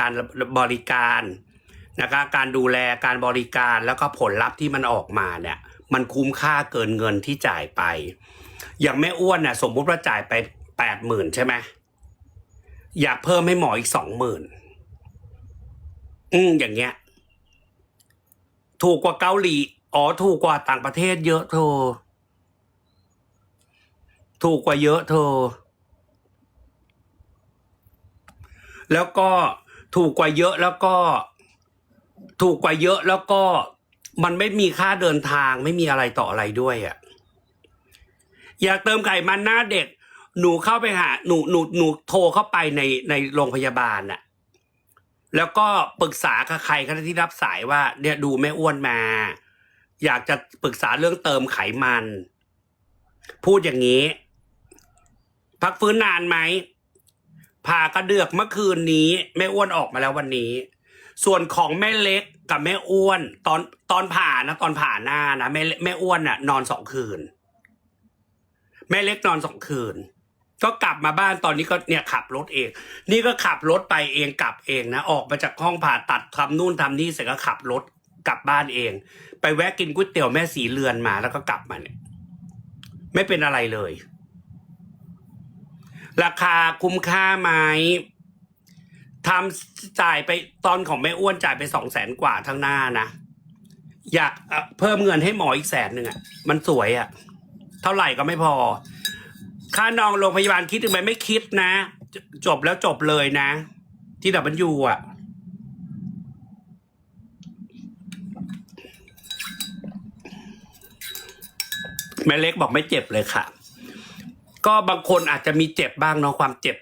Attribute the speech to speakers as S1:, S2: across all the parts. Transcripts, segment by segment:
S1: การบริการนะคะการดูแลการบริการแล้วก็ผลลัพธ์ที่มันออกมาเนี่ย มันคุ้มค่าเกินเงินที่จ่ายไป อย่างแม่อ้วนน่ะสมมุติว่าจ่ายไปแปดหมื่นใช่ไหมอยากเพิ่มให้หมออีกสองหมื่นอืมอย่างเงี้ย ถูกกว่าเกาหลีอ๋อถูกกว่าต่างประเทศเยอะเธอ ถูกกว่าเยอะเธอ แล้วก็ ถูกกว่าเยอะแล้วก็ ถูกกว่าเยอะแล้วก็มันไม่มีค่าเดินทางไม่มีอะไรต่ออะไรด้วยอะ่ะอยากเติมไขมันหน้าเด็ก หนูเข้าไปหาหนูหนูหนูโทรเข้าไปในในโรงพยาบาลน่ะ แล้วก็ปรึกษากับใครก็ได้ที่รับสายว่า เนี่ยดูแม่อ้วนมา อยากจะปรึกษาเรื่องเติมไขมัน พูดอย่างนี้ พักฟื้นนานไหม ผ่ากระเดือกเมื่อคืนนี้แม่อ้วนออกมาแล้ววันนี้ ส่วนของแม่เล็กกับแม่อ้วน ตอนตอนผ่านะ ตอนผ่าหน้านะแม่แม่อ้วนน่ะ นอนสองคืน แม่เล็กนอนสองคืน ก็กลับมาบ้านตอนนี้ก็เนี่ยขับรถเอง นี่ก็ขับรถไปเองกลับเองนะออกมาจากห้องผ่าตัดทำนู่นทำนี่เสร็จก็ขับรถกลับบ้านเอง ไปแวะกินก๋วยเตี๋ยวแม่สีเรือนมาแล้วก็กลับมาเนี่ย ไม่เป็นอะไรเลย ราคาคุ้มค่าไหมทำจ่ายไปตอนของแม่อ้วนจ่ายไปสองแสนกว่าทั้งหน้านะ อยากเพิ่มเงินให้หมออีกแสนหนึ่งอะ มันสวยอะ เท่าไหร่ก็ไม่พอ ค่านองโรงพยาบาลคิดถึงไหมไม่คิดนะจจบแล้วจบเลยนะ ที่ดับเบิลยูอะแม่เล็กบอกไม่เจ็บเลยค่ะ ก็บางคนอาจจะมีเจ็บบ้างเนาะความเจ็บ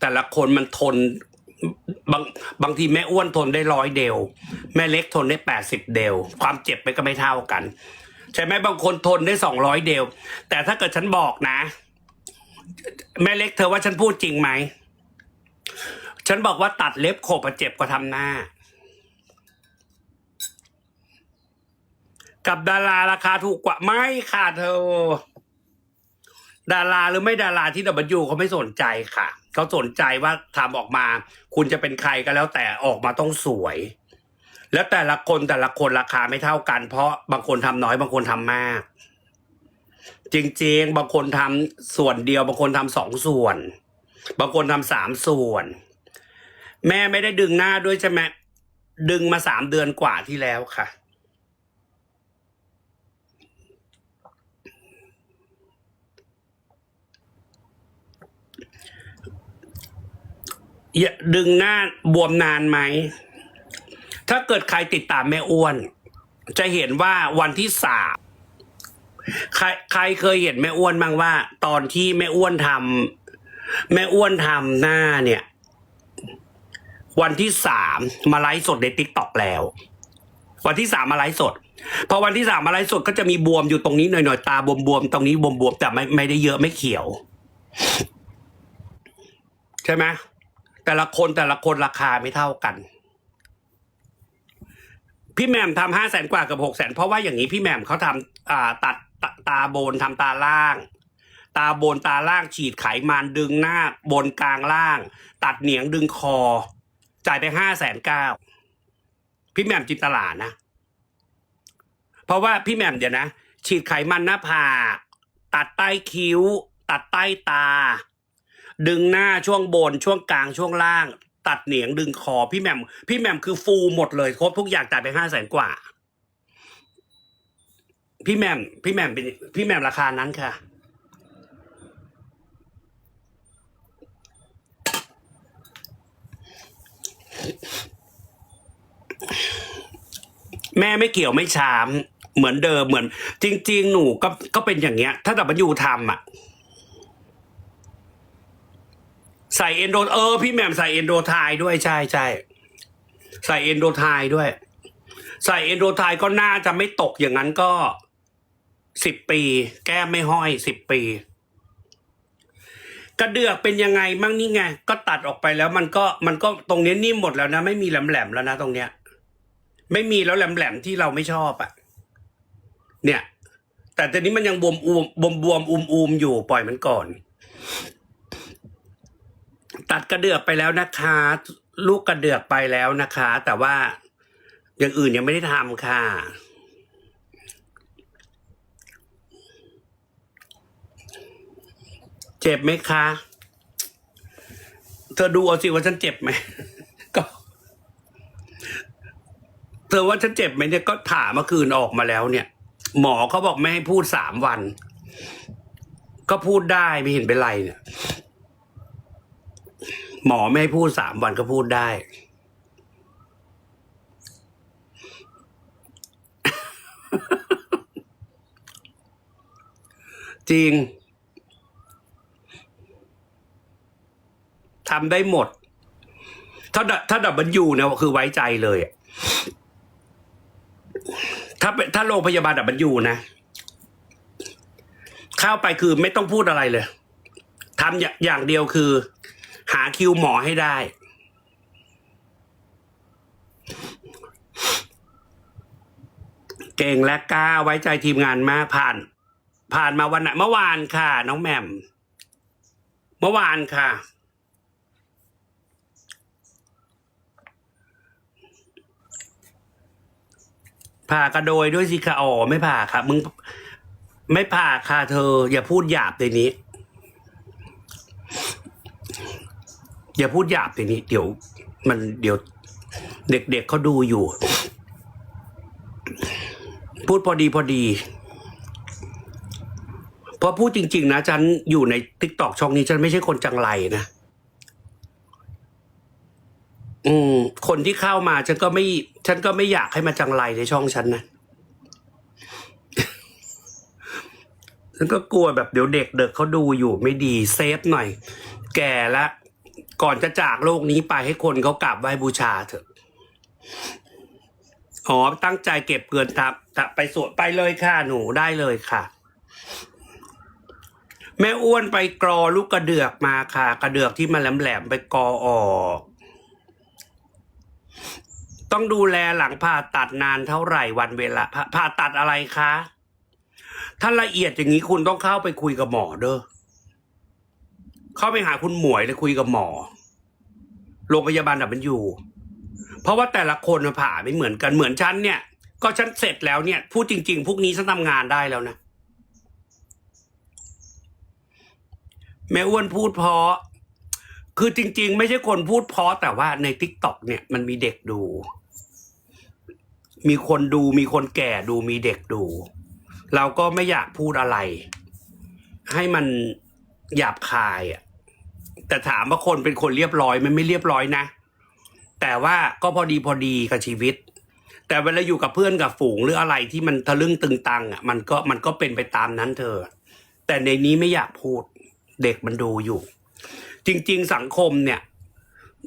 S1: แต่ละคนมันทนบางบางทีแม่อ้วนทนได้ร้อยเดวแม่เล็กทนได้แปดสิบเดวความเจ็บมันก็ไม่เท่ากัน ใช่ไหมบางคนทนได้สองร้อยเดวแต่ถ้าเกิดฉันบอกนะ แม่เล็กเธอว่าฉันพูดจริงไหมฉันบอกว่าตัดเล็บโขบอะเจ็บกว่าทำหน้า กับดาราราคาถูกกว่าไม่ค่ะเธอ ดาราหรือไม่ดาราที่ดับบลยูเขาไม่สนใจค่ะ เขาสนใจว่าทำออกมา คุณจะเป็นใครก็แล้วแต่ออกมาต้องสวย แล้วแต่ละคนแต่ละคนราคาไม่เท่ากัน เพราะบางคนทำน้อยบางคนทำมาก จริงๆ บางคนทำส่วนเดียว บางคนทำสองส่วน บางคนทำสามส่วน แม่ไม่ได้ดึงหน้าด้วยใช่ไหมดึงมาสามเดือนกว่าที่แล้วค่ะ อย่า ดึงหน้าบวมนานไหม ถ้าเกิดใครติดตามแม่อ้วน จะเห็นว่าวันที่สามใครใครเคยเห็นแม่อ้วนบ้างว่า ตอนที่แม่อ้วนทำแม่อ้วนทำหน้าเนี่ย วันที่สามมาไลฟ์สดในติ๊กต็อกแล้ว วันที่สามมาไลฟ์สดพอวันที่สามมาไลฟ์สดก็จะมีบวมอยู่ตรงนี้หน่อยๆตาบวมๆตรงนี้บวมๆแต่ไม่ไม่ได้เยอะไม่เขียว ใช่ไหม แต่ละคนแต่ละคนราคาไม่เท่ากัน พี่แหม่มทำห้าแสนกว่ากับหกแสนเพราะว่าอย่างนี้พี่แหม่มเขาทำอ่าตัดตาตาบนทำตาล่าง ตาบนตาล่างฉีดไขมันดึงหน้าบนกลางล่าง ตัดเหนียงดึงคอ จ่ายไปห้าแสนเก้าพี่แหม่มจินตลานะ เพราะว่าพี่แหม่มเดี๋ยวนะฉีดไขมันหน้าผากตัดใต้คิ้ว ตัดใต้ตา ดึงหน้าช่วงบนช่วงกลางช่วงล่าง ตัดเหนียงดึงคอพี่แหม่มพี่แหม่มคือฟูหมดเลยครบทุกอย่างจ่ายไปห้าแสนกว่า พี่แหม่มพี่แหม่มเป็นพี่แหม่มราคานั้นค่ะ แม่ไม่เกี่ยวไม่ชามเหมือนเดิมเหมือน จริง ๆ หนูก็ก็เป็นอย่างเงี้ย ถ้าดับเบิลยูทำอะ ใส่เอนโดเออ พี่แหม่มใส่เอนโดไทยด้วยใช่ใช่ใส่เอนโดไทยด้วย ใส่เอนโดไทยก็น่าจะไม่ตกอย่างนั้นก็สิบปี แก้ไม่ห้อยสิบปี กระเดือกเป็นยังไงมั่งนี่ไง ก็ตัดออกไปแล้วมันก็มันก็ตรงนี้นิ่มหมดแล้วนะ ไม่มีแหลมๆแล้วนะตรงเนี้ย ไม่มีแล้วแหลมๆที่เราไม่ชอบอะ่ะ เนี่ย แต่ตอนนี้มันยังบวมอูมบวมบวมอุมอูมอยู่ปล่อยมันก่อน ตัดกระเดือกไปแล้วนะคะ ลูกกระเดือกไปแล้วนะคะ แต่ว่าอย่างอื่นยังไม่ได้ทำค่ะ เจ็บไหมคะ เธอดูเอาสิว่าฉันเจ็บไหมก็ เธอว่าฉันเจ็บไหมเนี่ยก็ถามเมื่อคืนออกมาแล้วเนี่ย หมอเขาบอกไม่ให้พูดสามวัน ก็พูดได้ไม่เห็นเป็นไรเนี่ย หมอไม่พูดสามวันก็พูดได้ จริงทำได้หมด ถ้าดถ้าดับบิลยูเนี่ยคือไว้ใจเลยถ้าเป็นถ้าโรงพยาบาลดับบิลยูนะเข้าไปคือไม่ต้องพูดอะไรเลยทำอย่างอย่างเดียวคือ หาคิวหมอให้ได้ เก่งและกล้าไว้ใจทีมงานมากผ่าน ผ่านมาวันไหนเมื่อวานค่ะ น้องแหม่มเมื่อวานค่ะผ่ากระโดยด้วยสิคะอ๋อไม่ผ่าค่ะ มึง ไม่ผ่าค่ะเธอ อย่าพูดหยาบในนี้ อย่าพูดหยาบในนี้ เดี๋ยว มันเดี๋ยว เด็กๆเขาดูอยู่ พูดพอดีพอดีเพราะพูดจริง ๆ นะฉันอยู่ในทิกตอกช่องนี้ ฉันไม่ใช่คนจังไรนะอืม คนที่เข้ามาฉันก็ไม่ ฉันก็ไม่อยากให้มาจังไรในช่องฉันนะฉันก็กลัวแบบเดี๋ยวเด็กเด็กเขาดูอยู่ไม่ดีเซฟหน่อย แก่แล้ว ก่อนจะจากโลกนี้ไปให้คนเขากราบไหว้บูชาเถอะ อ๋อ ตั้งใจเก็บเงินทับไปสวดไปเลยค่ะหนูได้เลยค่ะ แม่อ้วนไปกรอลูกกระเดือกมาค่ะ กระเดือกที่มันแหลมๆไปกรอออก ต้องดูแลหลังผ่าตัดนานเท่าไหร่วันเวลาผ่าผ่าตัดอะไรคะ ถ้าละเอียดอย่างนี้คุณต้องเข้าไปคุยกับหมอเด้อ เข้าไปหาคุณหมวยเลยคุยกับหมอ โรงพยาบาลดับเบิลยูเพราะว่าแต่ละคนผ่าไม่เหมือนกันเหมือนฉันเนี่ย ก็ฉันเสร็จแล้วเนี่ย พูดจริง ๆ พวกนี้ฉันทำงานได้แล้วนะแม่อ้วนพูดเพราะคือจริง ๆ ไม่ใช่คนพูดเพราะแต่ว่าในทิกตอกเนี่ยมันมีเด็กดู มีคนดูมีคนแก่ดูมีเด็กดู เราก็ไม่อยากพูดอะไร ให้มันหยาบคายอะ แต่ถามว่าคนเป็นคนเรียบร้อยมันไม่เรียบร้อยนะ แต่ว่าก็พอดีพอดีกับชีวิต แต่เวลาอยู่กับเพื่อนกับฝูงหรืออะไรที่มันทะลึ่งตึงตังอะมันก็มันก็เป็นไปตามนั้นเธอ แต่ในนี้ไม่อยากพูดเด็กมันดูอยู่ จริง ๆ สังคมเนี่ย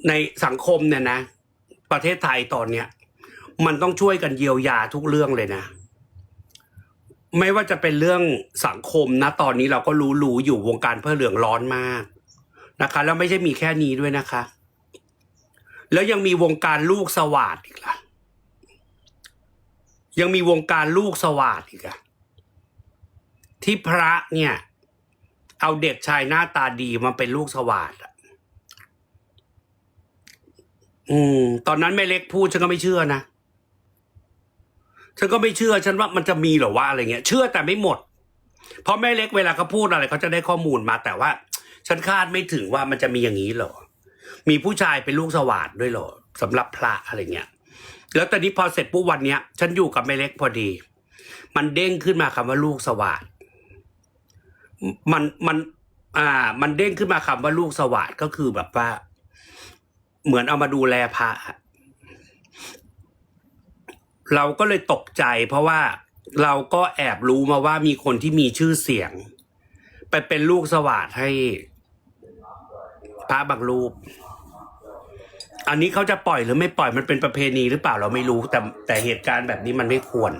S1: ในสังคมเนี่ยนะ ประเทศไทยตอนเนี้ยมันต้องช่วยกันเยียวยาทุกเรื่องเลยนะ ไม่ว่าจะเป็นเรื่องสังคมนะ ตอนนี้เราก็รู้รู้อยู่วงการเพื่อเหลืองร้อนมาก นะคะแล้วไม่ใช่มีแค่นี้ด้วยนะคะ แล้วยังมีวงการลูกสวาดอีกล่ะ ยังมีวงการลูกสวาดอีกอะที่พระเนี่ย เอาเด็กชายหน้าตาดีมาเป็นลูกสวาดอะอืม ตอนนั้นแม่เล็กพูดฉันก็ไม่เชื่อนะฉันก็ไม่เชื่อฉันว่ามันจะมีหรอว่าอะไรเงี้ย เชื่อแต่ไม่หมด เพราะแม่เล็กเวลาเขาพูดอะไรเขาจะได้ข้อมูลมาแต่ว่า ฉันคาดไม่ถึงว่ามันจะมีอย่างนี้หรอ มีผู้ชายเป็นลูกสวาดด้วยหรอสำหรับพระอะไรเงี้ย แล้วตอนนี้พอเสร็จปุ๊บวันเนี้ย ฉันอยู่กับแม่เล็กพอดี มันเด้งขึ้นมาคำว่าลูกสวาดมันมันอ่า มันเด้งขึ้นมาคำว่าลูกสวาดก็คือแบบว่า เหมือนเอามาดูแลพระเราก็เลยตกใจ เพราะว่าเราก็แอบรู้มาว่ามีคนที่มีชื่อเสียง ไปเป็นลูกสวาดให้ พระบางรูป อันนี้เขาจะปล่อยหรือไม่ปล่อยมันเป็นประเพณีหรือเปล่าเราไม่รู้ แต่แต่เหตุการณ์แบบนี้มันไม่ควร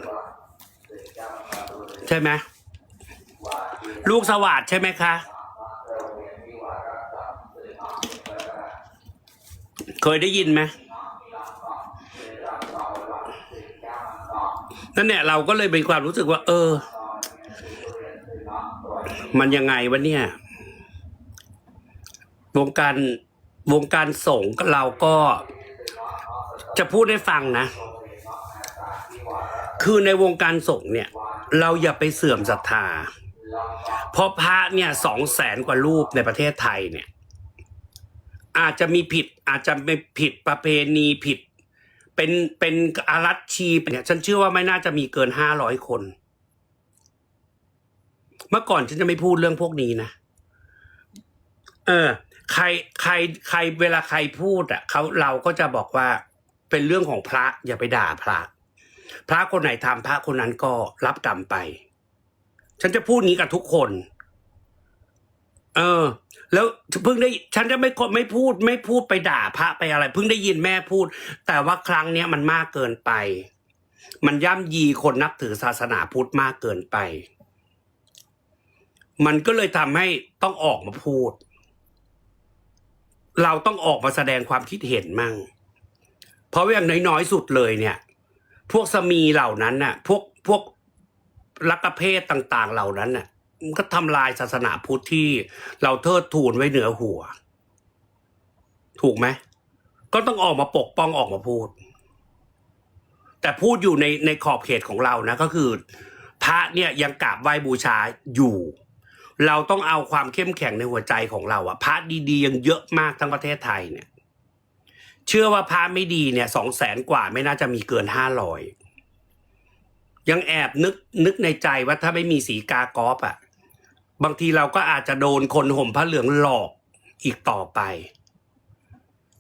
S1: ใช่ไหมลูกสวาดใช่ไหมคะเคยได้ยินไหมนั่นเนี่ยเราก็เลยเป็นความรู้สึกว่า เออ มันยังไงวะเนี่ย วงการวงการสงฆ์เราก็จะพูดให้ฟังนะ คือในวงการสงฆ์เนี่ย เราอย่าไปเสื่อมศรัทธา เพราะพระเนี่ยสองแสนกว่ารูปในประเทศไทยเนี่ย อาจจะมีผิดอาจจะไม่ผิดประเพณีผิด เป็นเป็นอารัชชีเนี่ยฉันเชื่อว่าไม่น่าจะมีเกินห้าร้อยคน เมื่อก่อนฉันจะไม่พูดเรื่องพวกนี้นะ เออ ใครใครใครเวลาใครพูดอะเขาเราก็จะบอกว่าเป็นเรื่องของพระอย่าไปด่าพระ พระคนไหนทำพระคนนั้นก็รับกรรมไป ฉันจะพูดงี้กับทุกคน เออ แล้วเพิ่งได้ฉันจะไม่ไม่พูด ไม่พูดไปด่าพระไปอะไร เพิ่งได้ยินแม่พูด แต่ว่าครั้งเนี้ยมันมากเกินไป มันย่ำยีคนนับถือศาสนาพุทธมากเกินไป มันก็เลยทำให้ต้องออกมาพูด เราต้องออกมาแสดงความคิดเห็นมั่ง เพราะว่าอย่างน้อยๆสุดเลยเนี่ย พวกสมีเหล่านั้นน่ะ พวกพวกลักเพศต่างๆเหล่านั้นน่ะ มันก็ทำลายศาสนาพุทธที่เราเทิดทูนไว้เหนือหัว ถูกไหม ก็ต้องออกมาปกป้องออกมาพูด แต่พูดอยู่ในในขอบเขตของเรานะ ก็คือ พระเนี่ยยังกราบไหว้บูชาอยู่ เราต้องเอาความเข้มแข็งในหัวใจของเราอะพระดีๆยังเยอะมากทั้งประเทศไทยเนี่ย เชื่อว่าพระไม่ดีเนี่ยสองแสนกว่าไม่น่าจะมีเกินห้าร้อยยังแอบนึกนึกในใจว่าถ้าไม่มีสีกากอฟอะบางทีเราก็อาจจะโดนคนห่มผ้าเหลืองหลอกอีกต่อไป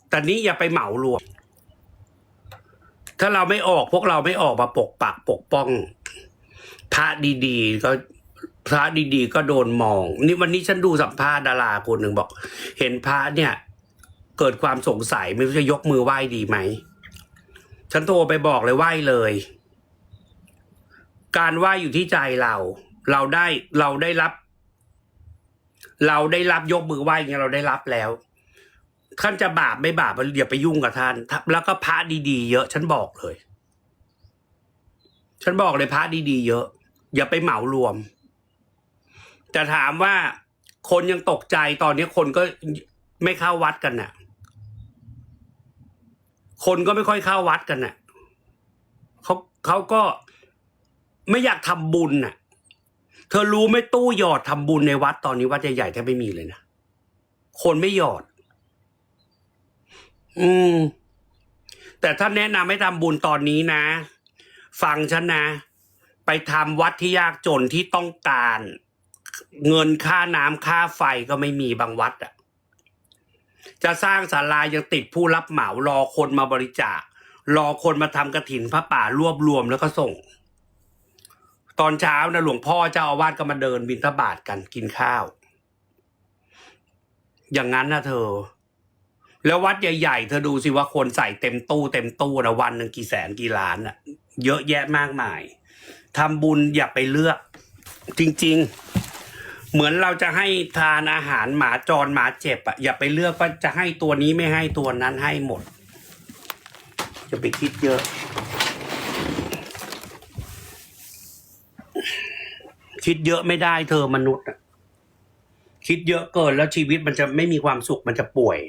S1: แต่นี้อย่าไปเหมารวม ถ้าเราไม่ออกพวกเราไม่ออกมาปกปักปกป้อง พระดีๆก็ พระดีๆ ก็โดนมอง นี่วันนี้ฉันดูสัมภาษณ์ดาราคนหนึ่งบอก เห็นพระเนี่ย เกิดความสงสัยไม่รู้จะยกมือไหว้ดีไหม ฉันโทรไปบอกเลยไหว้เลย การไหว้อยู่ที่ใจเรา เราได้เราได้รับ เราได้รับยกมือไหว้เงี้ยเราได้รับแล้วท่านจะบาปไม่บาปอย่าไปยุ่งกับท่าน แล้วก็พระดีๆเยอะ ฉันบอกเลย ฉันบอกเลยพระดีๆเยอะ อย่าไปเหมารวม แต่ถามว่าคนยังตกใจตอนนี้คนก็ไม่เข้าวัดกันน่ะ คนก็ไม่ค่อยเข้าวัดกันน่ะเขาเขาก็ไม่อยากทำบุญน่ะ เธอรู้ไหมตู้หยอดทำบุญในวัดตอนนี้วัดใหญ่ๆแทบไม่มีเลยนะคนไม่หยอด อืม แต่ถ้าแนะนำให้ทำบุญตอนนี้นะ ฟังฉันนะ ไปทำวัดที่ยากจนที่ต้องการ เงินค่าน้ำค่าไฟก็ไม่มีบางวัดอะจะสร้างศาลายังติดผู้รับเหมารอคนมาบริจาค รอคนมาทำกระถินพระป่ารวบรวมแล้วก็ส่ง ตอนเช้านะหลวงพ่อเจ้าอาวาสก็มาเดินบิณฑบาตกันกินข้าว อย่างนั้นนะเธอ แล้ววัดใหญ่ๆเธอดูสิว่าคนใส่เต็มตู้เต็มตู้นะวันหนึ่งกี่แสนกี่ล้านอะเยอะแยะมากมายทำบุญอย่าไปเลือก จริง ๆ เหมือนเราจะให้ทานอาหารหมาจรหมาเจ็บอะอย่าไปเลือกว่าจะให้ตัวนี้ไม่ให้ตัวนั้นให้หมด จะไปคิดเยอะคิดเยอะไม่ได้เธอมนุษย์คิดเยอะเกินแล้วชีวิตมันจะไม่มีความสุขมันจะป่วย